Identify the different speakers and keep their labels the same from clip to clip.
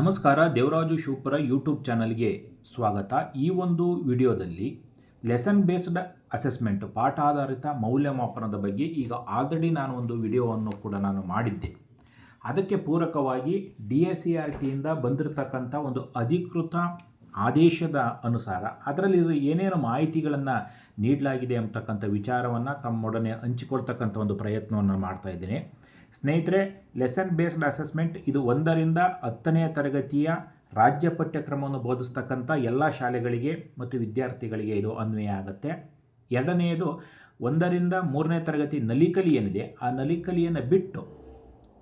Speaker 1: ನಮಸ್ಕಾರ, ದೇವರಾಜು ಶಿವಪುರ ಯೂಟ್ಯೂಬ್ ಚಾನಲ್ಗೆ ಸ್ವಾಗತ. ಈ ಒಂದು ವಿಡಿಯೋದಲ್ಲಿ ಲೆಸನ್ ಬೇಸ್ಡ್ ಅಸೆಸ್ಮೆಂಟ್ ಪಾಠ ಆಧಾರಿತ ಮೌಲ್ಯಮಾಪನದ ಬಗ್ಗೆ ಈಗ ಆಲ್ರೆಡಿ ನಾನು ಒಂದು ವಿಡಿಯೋವನ್ನು ಕೂಡ ನಾನು ಮಾಡಿದ್ದೆ. ಅದಕ್ಕೆ ಪೂರಕವಾಗಿ ಡಿ ಎಸ್ ಸಿ ಆರ್ ಟಿಯಿಂದ ಬಂದಿರತಕ್ಕಂಥ ಒಂದು ಅಧಿಕೃತ ಆದೇಶದ ಅನುಸಾರ ಅದರಲ್ಲಿ ಏನೇನು ಮಾಹಿತಿಗಳನ್ನು ನೀಡಲಾಗಿದೆ ಅಂತಕ್ಕಂಥ ವಿಚಾರವನ್ನು ತಮ್ಮೊಡನೆ ಹಂಚಿಕೊಳ್ತಕ್ಕಂಥ ಒಂದು ಪ್ರಯತ್ನವನ್ನು ಮಾಡ್ತಾ ಇದ್ದೇನೆ. ಸ್ನೇಹಿತರೆ ಲೆಸನ್ ಬೇಸ್ಡ್ ಅಸೆಸ್ಮೆಂಟ್ ಇದು ಒಂದರಿಂದ ಹತ್ತನೆಯ ತರಗತಿಯ ರಾಜ್ಯ ಪಠ್ಯಕ್ರಮವನ್ನು ಬೋಧಿಸ್ತಕ್ಕಂಥ ಎಲ್ಲ ಶಾಲೆಗಳಿಗೆ ಮತ್ತು ವಿದ್ಯಾರ್ಥಿಗಳಿಗೆ ಇದು ಅನ್ವಯ ಆಗುತ್ತೆ. ಎರಡನೆಯದು, ಒಂದರಿಂದ ಮೂರನೇ ತರಗತಿ ನಲಿಕಲಿ ಏನಿದೆ, ಆ ನಲಿಕಲಿಯನ್ನು ಬಿಟ್ಟು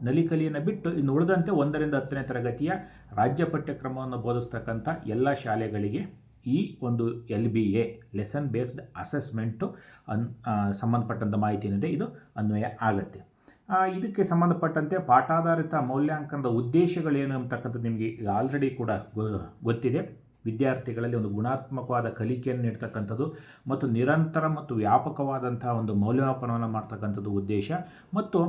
Speaker 1: ನಲಿಕಲಿಯನ್ನು ಬಿಟ್ಟು ಇನ್ನು ಉಳಿದಂತೆ ಒಂದರಿಂದ ಹತ್ತನೇ ತರಗತಿಯ ರಾಜ್ಯ ಪಠ್ಯಕ್ರಮವನ್ನು ಬೋಧಿಸ್ತಕ್ಕಂಥ ಎಲ್ಲ ಶಾಲೆಗಳಿಗೆ ಈ ಒಂದು L B A lesson based assessment ಅನ್ ಸಂಬಂಧಪಟ್ಟಂಥ ಮಾಹಿತಿ ಏನಿದೆ, ಇದು ಅನ್ವಯ ಆಗುತ್ತೆ. ಇದಕ್ಕೆ ಸಂಬಂಧಪಟ್ಟಂತೆ ಪಾಠಾಧಾರಿತ ಮೌಲ್ಯಾಂಕನದ ಉದ್ದೇಶಗಳೇನು ಅಂತಕ್ಕಂಥದ್ದು ನಿಮಗೆ ಆಲ್ರೆಡಿ ಕೂಡ ಗೊತ್ತಿದೆ. ವಿದ್ಯಾರ್ಥಿಗಳಲ್ಲಿ ಒಂದು ಗುಣಾತ್ಮಕವಾದ ಕಲಿಕೆಯನ್ನು ನೀಡ್ತಕ್ಕಂಥದ್ದು ಮತ್ತು ನಿರಂತರ ಮತ್ತು ವ್ಯಾಪಕವಾದಂತಹ ಒಂದು ಮೌಲ್ಯಮಾಪನವನ್ನು ಮಾಡ್ತಕ್ಕಂಥದ್ದು ಉದ್ದೇಶ. ಮತ್ತು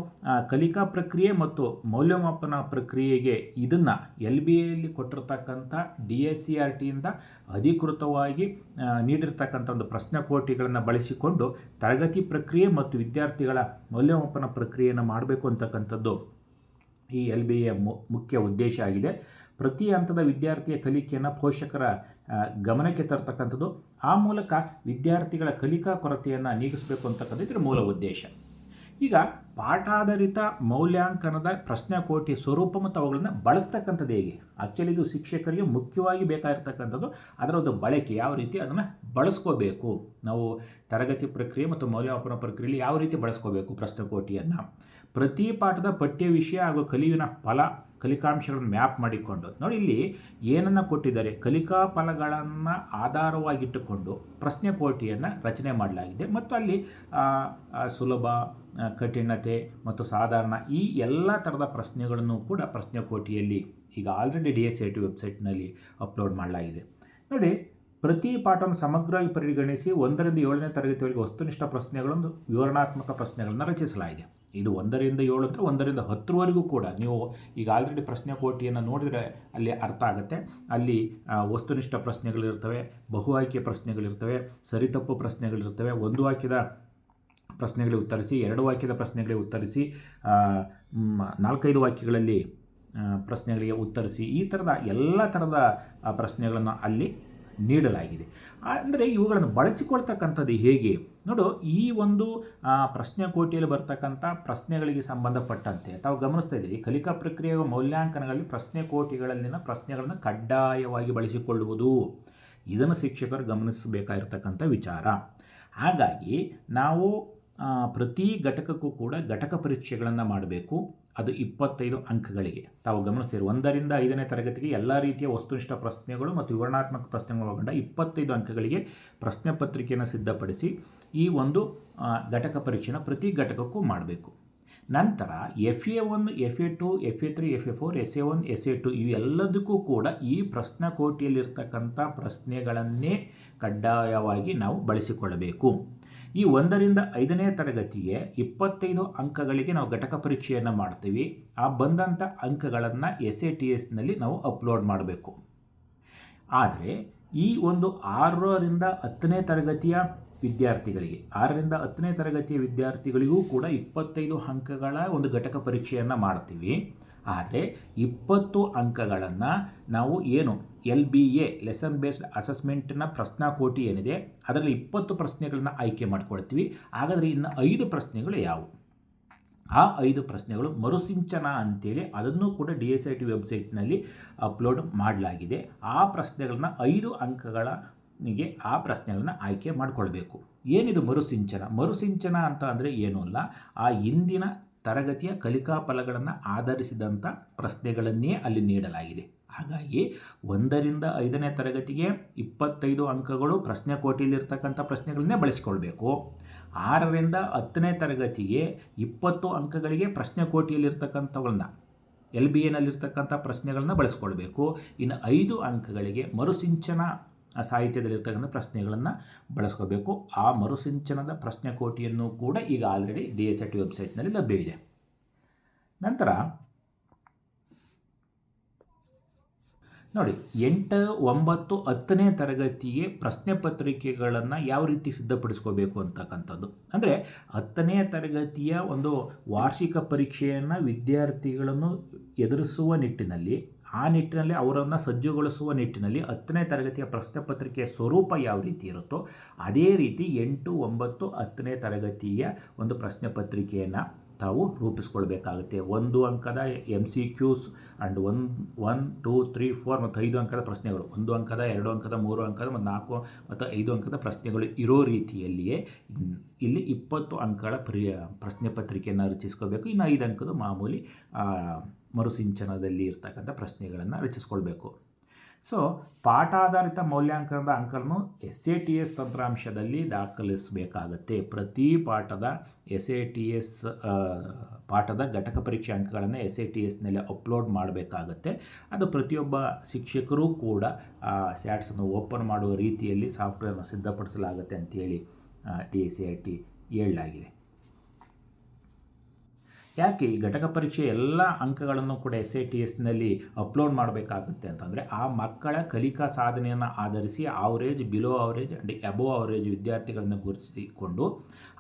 Speaker 1: ಕಲಿಕಾ ಪ್ರಕ್ರಿಯೆ ಮತ್ತು ಮೌಲ್ಯಮಾಪನ ಪ್ರಕ್ರಿಯೆಗೆ ಇದನ್ನು ಎಲ್ ಬಿ ಎಲ್ಲಿ ಕೊಟ್ಟಿರ್ತಕ್ಕಂಥ ಡಿ ಎಸ್ ಸಿ ಆರ್ ಟಿಯಿಂದ ಅಧಿಕೃತವಾಗಿ ನೀಡಿರ್ತಕ್ಕಂಥ ಒಂದು ಪ್ರಶ್ನೆಕೋಟಿಗಳನ್ನು ಬಳಸಿಕೊಂಡು ತರಗತಿ ಪ್ರಕ್ರಿಯೆ ಮತ್ತು ವಿದ್ಯಾರ್ಥಿಗಳ ಮೌಲ್ಯಮಾಪನ ಪ್ರಕ್ರಿಯೆಯನ್ನು ಮಾಡಬೇಕು ಅಂತಕ್ಕಂಥದ್ದು ಈ ಎಲ್ ಬಿ ಎ ಮುಖ್ಯ ಉದ್ದೇಶ ಆಗಿದೆ. ಪ್ರತಿ ಹಂತದ ವಿದ್ಯಾರ್ಥಿಯ ಕಲಿಕೆಯನ್ನು ಪೋಷಕರ ಗಮನಕ್ಕೆ ತರ್ತಕ್ಕಂಥದ್ದು. ಆ ಮೂಲಕ ವಿದ್ಯಾರ್ಥಿಗಳ ಕಲಿಕಾ ಕೊರತೆಯನ್ನು ನೀಗಿಸಬೇಕು ಅಂತಕ್ಕಂಥದ್ದು ಇದರ ಮೂಲ ಉದ್ದೇಶ. ಈಗ ಪಾಠಾಧಾರಿತ ಮೌಲ್ಯಾಂಕನದ ಪ್ರಶ್ನೆಕೋಟಿ ಸ್ವರೂಪ ಮತ್ತು ಅವುಗಳನ್ನು ಬಳಸ್ತಕ್ಕಂಥದ್ದು ಹೇಗೆ? ಆ್ಯಕ್ಚುಲಿ ಇದು ಶಿಕ್ಷಕರಿಗೆ ಮುಖ್ಯವಾಗಿ ಬೇಕಾಗಿರ್ತಕ್ಕಂಥದ್ದು. ಅದರ ಒಂದು ಬಳಕೆ ಯಾವ ರೀತಿ ಅದನ್ನು ಬಳಸ್ಕೋಬೇಕು. ನಾವು ತರಗತಿ ಪ್ರಕ್ರಿಯೆ ಮತ್ತು ಮೌಲ್ಯಮಾಪನ ಪ್ರಕ್ರಿಯೆಯಲ್ಲಿ ಯಾವ ರೀತಿ ಬಳಸ್ಕೋಬೇಕು ಪ್ರಶ್ನೆಕೋಟಿಯನ್ನು ಪ್ರತಿ ಪಾಠದ ಪಠ್ಯ ವಿಷಯ ಹಾಗೂ ಕಲಿಯುವಿನ ಫಲ, ಕಲಿಕಾಂಶಗಳನ್ನು ಮ್ಯಾಪ್ ಮಾಡಿಕೊಂಡು, ನೋಡಿ ಇಲ್ಲಿ ಏನನ್ನು ಕೊಟ್ಟಿದ್ದಾರೆ. ಕಲಿಕಾ ಫಲಗಳನ್ನು ಆಧಾರವಾಗಿಟ್ಟುಕೊಂಡು ಪ್ರಶ್ನೆ ಕೋಟಿಯನ್ನು ರಚನೆ ಮಾಡಲಾಗಿದೆ. ಮತ್ತು ಅಲ್ಲಿ ಸುಲಭ ಕಠಿಣತೆ ಮತ್ತು ಸಾಧಾರಣ ಈ ಎಲ್ಲ ಥರದ ಪ್ರಶ್ನೆಗಳನ್ನು ಕೂಡ ಪ್ರಶ್ನೆ ಕೋಟಿಯಲ್ಲಿ ಈಗ already D S I T ವೆಬ್ಸೈಟ್ನಲ್ಲಿ ಅಪ್ಲೋಡ್ ಮಾಡಲಾಗಿದೆ. ನೋಡಿ, ಪ್ರತಿ ಪಾಠವನ್ನು ಸಮಗ್ರವಾಗಿ ಪರಿಗಣಿಸಿ ಒಂದರಿಂದ ಏಳನೇ ತರಗತಿಯವರೆಗೆ ವಸ್ತುನಿಷ್ಠ ಪ್ರಶ್ನೆಗಳನ್ನು ವಿವರಣಾತ್ಮಕ ಪ್ರಶ್ನೆಗಳನ್ನು ರಚಿಸಲಾಗಿದೆ. ಇದು ಒಂದರಿಂದ ಏಳು ಅಂದರೆ ಒಂದರಿಂದ ಹತ್ತರವರೆಗೂ ಕೂಡ ನೀವು ಈಗ ಆಲ್ರೆಡಿ ಪ್ರಶ್ನೆ ಕೋಟಿಯನ್ನು ನೋಡಿದರೆ ಅಲ್ಲಿ ಅರ್ಥ ಆಗುತ್ತೆ. ಅಲ್ಲಿ ವಸ್ತುನಿಷ್ಠ ಪ್ರಶ್ನೆಗಳಿರ್ತವೆ, ಬಹು ಆಯ್ಕೆ ಪ್ರಶ್ನೆಗಳಿರ್ತವೆ ಸರಿತಪ್ಪು ಪ್ರಶ್ನೆಗಳಿರ್ತವೆ, ಒಂದು ವಾಕ್ಯದ ಪ್ರಶ್ನೆಗಳಿಗೆ ಉತ್ತರಿಸಿ, ಎರಡು ವಾಕ್ಯದ ಪ್ರಶ್ನೆಗಳಿಗೆ ಉತ್ತರಿಸಿ ನಾಲ್ಕೈದು ವಾಕ್ಯಗಳಲ್ಲಿ ಪ್ರಶ್ನೆಗಳಿಗೆ ಉತ್ತರಿಸಿ, ಈ ಥರದ ಎಲ್ಲ ಥರದ ಪ್ರಶ್ನೆಗಳನ್ನು ಅಲ್ಲಿ ನೀಡಲಾಗಿದೆ. ಅಂದರೆ ಇವುಗಳನ್ನು ಬಳಸಿಕೊಳ್ತಕ್ಕಂಥದ್ದು ಹೇಗೆ? ನೋಡು, ಈ ಒಂದು ಪ್ರಶ್ನೆ ಕೋಟಿಯಲ್ಲಿ ಬರ್ತಕ್ಕಂಥ ಪ್ರಶ್ನೆಗಳಿಗೆ ಸಂಬಂಧಪಟ್ಟಂತೆ ತಾವು ಗಮನಿಸ್ತಾ ಇದ್ದೀರಿ ಕಲಿಕಾ ಪ್ರಕ್ರಿಯೆ ಮೌಲ್ಯಾಂಕನಗಳಲ್ಲಿ ಪ್ರಶ್ನೆ ಕೋಟಿಗಳಲ್ಲಿನ ಪ್ರಶ್ನೆಗಳನ್ನು ಕಡ್ಡಾಯವಾಗಿ ಬಳಸಿಕೊಳ್ಳುವುದು. ಇದನ್ನು ಶಿಕ್ಷಕರು ಗಮನಿಸಬೇಕಾಗಿರ್ತಕ್ಕಂಥ ವಿಚಾರ. ಹಾಗಾಗಿ, ನಾವು ಪ್ರತಿ ಘಟಕಕ್ಕೂ ಕೂಡ ಘಟಕ ಪರೀಕ್ಷೆಗಳನ್ನು ಮಾಡಬೇಕು. ಅದು ಇಪ್ಪತ್ತೈದು ಅಂಕಗಳಿಗೆ. ತಾವು ಗಮನಿಸ್ತೀರಿ, ಒಂದರಿಂದ ಐದನೇ ತರಗತಿಗೆ ಎಲ್ಲ ರೀತಿಯ ವಸ್ತುನಿಷ್ಠ ಪ್ರಶ್ನೆಗಳು ಮತ್ತು ವಿವರಣಾತ್ಮಕ ಪ್ರಶ್ನೆಗಳು ಒಳಗೊಂಡ ಇಪ್ಪತ್ತೈದು ಅಂಕಗಳಿಗೆ ಪ್ರಶ್ನೆ ಪತ್ರಿಕೆಯನ್ನು ಸಿದ್ಧಪಡಿಸಿ ಈ ಒಂದು ಘಟಕ ಪರೀಕ್ಷೆನ ಪ್ರತಿ ಘಟಕಕ್ಕೂ ಮಾಡಬೇಕು. ನಂತರ F A one F A two F A three F A four S A one S A two ಇವೆಲ್ಲದಕ್ಕೂ ಕೂಡ ಈ ಪ್ರಶ್ನೆ ಕೋಟಿಯಲ್ಲಿರ್ತಕ್ಕಂಥ ಪ್ರಶ್ನೆಗಳನ್ನೇ ಕಡ್ಡಾಯವಾಗಿ ನಾವು ಬಳಸಿಕೊಳ್ಳಬೇಕು. ಈ ಒಂದರಿಂದ ಐದನೇ ತರಗತಿಗೆ ಇಪ್ಪತ್ತೈದು ಅಂಕಗಳಿಗೆ ನಾವು ಘಟಕ ಪರೀಕ್ಷೆಯನ್ನು ಮಾಡ್ತೀವಿ. ಆ ಬಂದಂಥ ಅಂಕಗಳನ್ನು ಎಸ್ ಎ ಟಿ ಎಸ್ನಲ್ಲಿ ನಾವು ಅಪ್ಲೋಡ್ ಮಾಡಬೇಕು. ಆದರೆ ಈ ಒಂದು ಆರರಿಂದ ಹತ್ತನೇ ತರಗತಿಯ ವಿದ್ಯಾರ್ಥಿಗಳಿಗೆ, ಆರರಿಂದ ಹತ್ತನೇ ತರಗತಿಯ ವಿದ್ಯಾರ್ಥಿಗಳಿಗೂ ಕೂಡ ಇಪ್ಪತ್ತೈದು ಅಂಕಗಳ ಒಂದು ಘಟಕ ಪರೀಕ್ಷೆಯನ್ನು ಮಾಡ್ತೀವಿ. ಆದರೆ ಇಪ್ಪತ್ತು ಅಂಕಗಳನ್ನು ನಾವು ಏನು L B A lesson based ಅಸೆಸ್ಮೆಂಟ್ನ ಪ್ರಶ್ನಾಕೋಟಿ ಏನಿದೆ, ಅದರಲ್ಲಿ ಇಪ್ಪತ್ತು ಪ್ರಶ್ನೆಗಳನ್ನ ಆಯ್ಕೆ ಮಾಡ್ಕೊಳ್ತೀವಿ. ಹಾಗಾದರೆ ಇನ್ನು ಐದು ಪ್ರಶ್ನೆಗಳು ಯಾವುವು? ಆ ಐದು ಪ್ರಶ್ನೆಗಳು ಮರುಸಿಂಚನ ಅಂತೇಳಿ ಅದನ್ನು ಕೂಡ ಡಿ ಎಸ್ ಐ ಟಿ ವೆಬ್ಸೈಟ್ನಲ್ಲಿ ಅಪ್ಲೋಡ್ ಮಾಡಲಾಗಿದೆ. ಆ ಪ್ರಶ್ನೆಗಳನ್ನ ಐದು ಅಂಕಗಳಿಗೆ ಆ ಪ್ರಶ್ನೆಗಳನ್ನ ಆಯ್ಕೆ ಮಾಡಿಕೊಳ್ಬೇಕು. ಏನಿದು ಮರುಸಿಂಚನ? ಮರುಸಿಂಚನ ಅಂತ ಅಂದರೆ ಏನೂ ಅಲ್ಲ, ಆ ಹಿಂದಿನ ತರಗತಿಯ ಕಲಿಕಾ ಫಲಗಳನ್ನು ಆಧರಿಸಿದಂಥ ಪ್ರಶ್ನೆಗಳನ್ನೇ ಅಲ್ಲಿ ನೀಡಲಾಗಿದೆ. ಹಾಗಾಗಿ ಒಂದರಿಂದ ಐದನೇ ತರಗತಿಗೆ ಇಪ್ಪತ್ತೈದು ಅಂಕಗಳು ಪ್ರಶ್ನೆ ಕೋಟಿಯಲ್ಲಿರ್ತಕ್ಕಂಥ ಪ್ರಶ್ನೆಗಳನ್ನೇ ಬಳಸಿಕೊಳ್ಬೇಕು. ಆರರಿಂದ ಹತ್ತನೇ ತರಗತಿಗೆ ಇಪ್ಪತ್ತು ಅಂಕಗಳಿಗೆ ಪ್ರಶ್ನೆ ಕೋಟಿಯಲ್ಲಿರ್ತಕ್ಕಂಥವುಗಳನ್ನ ಎಲ್ ಬಿ ಎನಲ್ಲಿರ್ತಕ್ಕಂಥ ಪ್ರಶ್ನೆಗಳನ್ನ ಬಳಸ್ಕೊಳ್ಬೇಕು. ಇನ್ನು ಐದು ಅಂಕಗಳಿಗೆ ಮರುಸಿಂಚನ ಸಾಹಿತ್ಯದಲ್ಲಿರ್ತಕ್ಕಂಥ ಪ್ರಶ್ನೆಗಳನ್ನು ಬಳಸ್ಕೋಬೇಕು. ಆ ಮರುಸಿಂಚನದ ಪ್ರಶ್ನೆ ಕೋಟಿಯನ್ನು ಕೂಡ ಈಗ already D S A T ವೆಬ್ಸೈಟ್ನಲ್ಲಿ ಲಭ್ಯವಿದೆ. ನಂತರ ನೋಡಿ, ಎಂಟು, ಒಂಬತ್ತು, ಹತ್ತನೇ ತರಗತಿಗೆ ಪ್ರಶ್ನೆ ಪತ್ರಿಕೆಗಳನ್ನು ಯಾವ ರೀತಿ ಸಿದ್ಧಪಡಿಸ್ಕೋಬೇಕು ಅಂತಕ್ಕಂಥದ್ದು. ಅಂದರೆ, ಹತ್ತನೇ ತರಗತಿಯ ಒಂದು ವಾರ್ಷಿಕ ಪರೀಕ್ಷೆಯನ್ನು ವಿದ್ಯಾರ್ಥಿಗಳನ್ನು ಎದುರಿಸುವ ನಿಟ್ಟಿನಲ್ಲಿ, ಆ ನಿಟ್ಟಿನಲ್ಲಿ ಅವರನ್ನು ಸಜ್ಜುಗೊಳಿಸುವ ನಿಟ್ಟಿನಲ್ಲಿ ಹತ್ತನೇ ತರಗತಿಯ ಪ್ರಶ್ನೆ ಪತ್ರಿಕೆಯ ಸ್ವರೂಪ ಯಾವ ರೀತಿ ಇರುತ್ತೋ, ಅದೇ ರೀತಿ ಎಂಟು, ಒಂಬತ್ತು, ಹತ್ತನೇ ತರಗತಿಯ ಒಂದು ಪ್ರಶ್ನೆ ಪತ್ರಿಕೆಯನ್ನು ತಾವು ರೂಪಿಸ್ಕೊಳ್ಬೇಕಾಗುತ್ತೆ. ಒಂದು ಅಂಕದ M C Qs and one one two three four ಮತ್ತು ಐದು ಅಂಕದ ಪ್ರಶ್ನೆಗಳು. ಒಂದು ಅಂಕದ, ಎರಡು ಅಂಕದ, ಮೂರು ಅಂಕದ ಮತ್ತು ನಾಲ್ಕು ಮತ್ತು ಐದು ಅಂಕದ ಪ್ರಶ್ನೆಗಳು ಇರೋ ರೀತಿಯಲ್ಲಿಯೇ ಇಲ್ಲಿ ಇಪ್ಪತ್ತು ಅಂಕಗಳ ಪ್ರಿಯ ಪ್ರಶ್ನೆ ಪತ್ರಿಕೆಯನ್ನು ರಚಿಸ್ಕೋಬೇಕು ಇನ್ನು ಐದು ಅಂಕದ ಮಾಮೂಲಿ ಮರುಸಿಂಚನದಲ್ಲಿ ಇರ್ತಕ್ಕಂಥ ಪ್ರಶ್ನೆಗಳನ್ನು ರಚಿಸ್ಕೊಳ್ಬೇಕು. ಸೊ ಪಾಠಾಧಾರಿತ ಮೌಲ್ಯಾಂಕನದ ಅಂಕಗಳನ್ನು ಎಸ್ ಎ ಟಿ ಎಸ್ ತಂತ್ರಾಂಶದಲ್ಲಿ ದಾಖಲಿಸಬೇಕಾಗತ್ತೆ. ಪ್ರತಿ ಪಾಠದ ಎಸ್ ಎ ಟಿ ಎಸ್ ಪಾಠದ ಘಟಕ ಪರೀಕ್ಷೆ ಅಂಕಗಳನ್ನು ಎಸ್ ಎ ಟಿ ಎಸ್ನಲ್ಲಿ ಅಪ್ಲೋಡ್ ಮಾಡಬೇಕಾಗತ್ತೆ. ಅದು ಪ್ರತಿಯೊಬ್ಬ ಶಿಕ್ಷಕರೂ ಕೂಡ, ಆ ಸ್ಯಾಟ್ಸನ್ನು ಓಪನ್ ಮಾಡುವ ರೀತಿಯಲ್ಲಿ ಸಾಫ್ಟ್ವೇರ್ನ ಸಿದ್ಧಪಡಿಸಲಾಗುತ್ತೆ ಅಂತೇಳಿ ಡಿ ಎಸ್ ಆರ್ ಟಿ ಹೇಳಲಾಗಿದೆ. ಯಾಕೆ ಈ ಘಟಕ ಪರೀಕ್ಷೆ ಎಲ್ಲ ಅಂಕಗಳನ್ನು ಕೂಡ ಎಸ್ ಎ ಟಿ ಎಸ್ನಲ್ಲಿ ಅಪ್ಲೋಡ್ ಮಾಡಬೇಕಾಗುತ್ತೆ ಅಂತಂದರೆ ಆ ಮಕ್ಕಳ ಕಲಿಕಾ ಸಾಧನೆಯನ್ನು ಆಧರಿಸಿ average below average and above average ವಿದ್ಯಾರ್ಥಿಗಳನ್ನು ಗುರುತಿಸಿಕೊಂಡು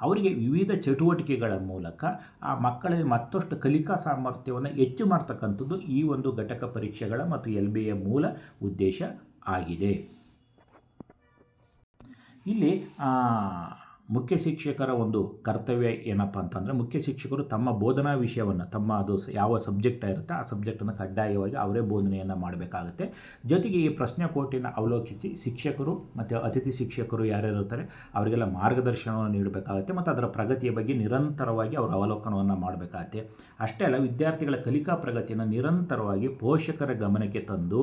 Speaker 1: ಅವರಿಗೆ ವಿವಿಧ ಚಟುವಟಿಕೆಗಳ ಮೂಲಕ ಆ ಮಕ್ಕಳಲ್ಲಿ ಮತ್ತಷ್ಟು ಕಲಿಕಾ ಸಾಮರ್ಥ್ಯವನ್ನು ಹೆಚ್ಚು ಮಾಡ್ತಕ್ಕಂಥದ್ದು ಈ ಒಂದು ಘಟಕ ಪರೀಕ್ಷೆಗಳ ಮತ್ತು ಎಲ್ ಬಿ ಎ ಮೂಲ ಉದ್ದೇಶ ಆಗಿದೆ. ಇಲ್ಲಿ ಮುಖ್ಯ ಶಿಕ್ಷಕರ ಒಂದು ಕರ್ತವ್ಯ ಏನಪ್ಪ ಅಂತಂದರೆ, ಮುಖ್ಯ ಶಿಕ್ಷಕರು ತಮ್ಮ ಬೋಧನಾ ವಿಷಯವನ್ನು, ತಮ್ಮ ಅದು ಯಾವ ಸಬ್ಜೆಕ್ಟ್ ಇರುತ್ತೆ, ಆ ಸಬ್ಜೆಕ್ಟನ್ನು ಕಡ್ಡಾಯವಾಗಿ ಅವರೇ ಬೋಧನೆಯನ್ನು ಮಾಡಬೇಕಾಗುತ್ತೆ. ಜೊತೆಗೆ ಈ ಪ್ರಶ್ನೆ ಕೋಟಿನ ಅವಲೋಕಿಸಿ ಶಿಕ್ಷಕರು ಮತ್ತು ಅತಿಥಿ ಶಿಕ್ಷಕರು ಯಾರ್ಯಾರಿರ್ತಾರೆ ಅವರಿಗೆಲ್ಲ ಮಾರ್ಗದರ್ಶನವನ್ನು ನೀಡಬೇಕಾಗುತ್ತೆ ಮತ್ತು ಅದರ ಪ್ರಗತಿಯ ಬಗ್ಗೆ ನಿರಂತರವಾಗಿ ಅವರ ಅವಲೋಕನವನ್ನು ಮಾಡಬೇಕಾಗುತ್ತೆ. ಅಷ್ಟೇ ಅಲ್ಲ, ವಿದ್ಯಾರ್ಥಿಗಳ ಕಲಿಕಾ ಪ್ರಗತಿಯನ್ನು ನಿರಂತರವಾಗಿ ಪೋಷಕರ ಗಮನಕ್ಕೆ ತಂದು,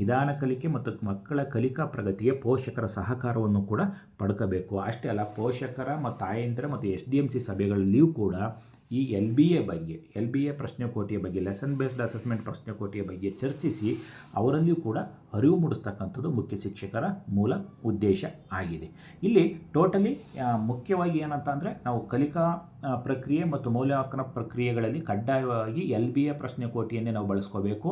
Speaker 1: ನಿಧಾನ ಕಲಿಕೆ ಮತ್ತು ಮಕ್ಕಳ ಕಲಿಕಾ ಪ್ರಗತಿಗೆ ಪೋಷಕರ ಸಹಕಾರವನ್ನು ಕೂಡ ಪಡ್ಕೋಬೇಕು. ಅಷ್ಟೇ ಅಲ್ಲ ಪೋಷಕರ ಮತ್ತು ತಾಯಂದಿರ ಮತ್ತು ಎಸ್ ಡಿ ಎಂ ಸಿ ಸಭೆಗಳಲ್ಲಿಯೂ ಕೂಡ ಈ ಎಲ್ ಬಿ ಎ ಬಗ್ಗೆ, ಎಲ್ ಬಿ ಎ ಪ್ರಶ್ನೆಕೋಟಿಯ ಬಗ್ಗೆ ಲೆಸನ್ ಬೇಸ್ಡ್ ಅಸೆಸ್ಮೆಂಟ್ ಪ್ರಶ್ನೆಕೋಟಿಯ ಬಗ್ಗೆ ಚರ್ಚಿಸಿ ಅವರಲ್ಲಿಯೂ ಕೂಡ ಅರಿವು ಮೂಡಿಸ್ತಕ್ಕಂಥದ್ದು ಮುಖ್ಯ ಶಿಕ್ಷಕರ ಮೂಲ ಉದ್ದೇಶ ಆಗಿದೆ. ಇಲ್ಲಿ ಟೋಟಲಿ ಮುಖ್ಯವಾಗಿ ಏನಂತ ಅಂದರೆ ನಾವು ಕಲಿಕಾ ಪ್ರಕ್ರಿಯೆ ಮತ್ತು ಮೌಲ್ಯಮಾಪನ ಪ್ರಕ್ರಿಯೆಗಳಲ್ಲಿ ಕಡ್ಡಾಯವಾಗಿ ಎಲ್ ಬಿ ಎ ಪ್ರಶ್ನೆಕೋಟಿಯನ್ನೇ ನಾವು ಬಳಸ್ಕೋಬೇಕು.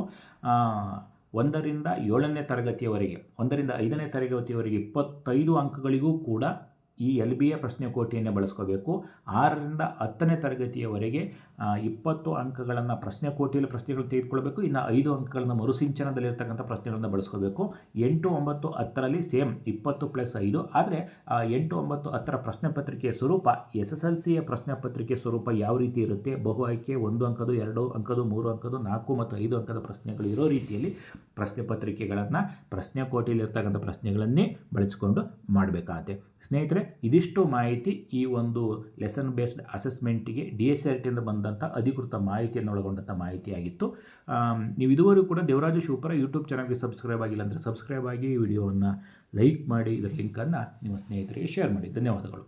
Speaker 1: ಒಂದರಿಂದ ಏಳನೇ ತರಗತಿಯವರೆಗೆ, ಒಂದರಿಂದ ಐದನೇ ತರಗತಿಯವರೆಗೆ ಇಪ್ಪತ್ತೈದು ಅಂಕಗಳಿಗೂ ಕೂಡ ಈ ಎಲ್ ಬಿ ಎ ಪ್ರಶ್ನೆಕೋಟಿಯನ್ನೇ ಬಳಸ್ಕೋಬೇಕು. ಆರರಿಂದ ಹತ್ತನೇ ತರಗತಿಯವರೆಗೆ ಇಪ್ಪತ್ತು ಅಂಕಗಳನ್ನು ಪ್ರಶ್ನೆಕೋಟಿಯಲ್ಲಿ ಪ್ರಶ್ನೆಗಳು ತೆಗೆದುಕೊಳ್ಬೇಕು ಇನ್ನು ಐದು ಅಂಕಗಳನ್ನು ಮರುಸಿಂಚನದಲ್ಲಿರ್ತಕ್ಕಂಥ ಪ್ರಶ್ನೆಗಳನ್ನು ಬಳಸ್ಕೋಬೇಕು. ಎಂಟು ಒಂಬತ್ತು ಹತ್ತರಲ್ಲಿ ಸೇಮ್, ಇಪ್ಪತ್ತು ಪ್ಲಸ್ ಐದು. ಆದರೆ ಎಂಟು ಒಂಬತ್ತು ಹತ್ತರ ಪ್ರಶ್ನೆ ಪತ್ರಿಕೆಯ ಸ್ವರೂಪ, ಎಸ್ ಎಸ್ ಎಲ್ ಸಿಯ ಪ್ರಶ್ನೆ ಪತ್ರಿಕೆ ಸ್ವರೂಪ ಯಾವ ರೀತಿ ಇರುತ್ತೆ? ಬಹು ಆಯ್ಕೆ, ಒಂದು ಅಂಕದು ಎರಡು ಅಂಕದು ಮೂರು ಅಂಕದು ನಾಲ್ಕು ಮತ್ತು ಐದು ಅಂಕದ ಪ್ರಶ್ನೆಗಳು ಇರೋ ರೀತಿಯಲ್ಲಿ ಪ್ರಶ್ನೆ ಪತ್ರಿಕೆಗಳನ್ನು ಪ್ರಶ್ನೆ ಕೋಟಿಯಲ್ಲಿರ್ತಕ್ಕಂಥ ಪ್ರಶ್ನೆಗಳನ್ನೇ ಬಳಸಿಕೊಂಡು ಮಾಡಬೇಕಾಗತ್ತೆ. ಸ್ನೇಹಿತರೆ, ಇದಿಷ್ಟು ಮಾಹಿತಿ ಈ ಒಂದು ಲೆಸನ್ ಬೇಸ್ಡ್ ಅಸೆಸ್ಮೆಂಟಿಗೆ ಡಿ ಎಸ್ ಆರ್ ಟಿಯಿಂದ ಬಂದಂಥ ಅಧಿಕೃತ ಮಾಹಿತಿಯನ್ನು ಒಳಗೊಂಡಂಥ ಮಾಹಿತಿಯಾಗಿತ್ತು. ನೀವು ಇದುವರೆಗೂ ಕೂಡ ದೇವರಾಜು ಶಿವಪುರ ಯೂಟ್ಯೂಬ್ ಚಾನಲ್ಗೆ ಸಬ್ಸ್ಕ್ರೈಬ್ ಆಗಿಲ್ಲ ಅಂದರೆ ಸಬ್ಸ್ಕ್ರೈಬ್ ಆಗಿ ವಿಡಿಯೋವನ್ನು ಲೈಕ್ ಮಾಡಿ, ಇದರ ಲಿಂಕನ್ನು ನಿಮ್ಮ ಸ್ನೇಹಿತರಿಗೆ ಶೇರ್ ಮಾಡಿ. ಧನ್ಯವಾದಗಳು.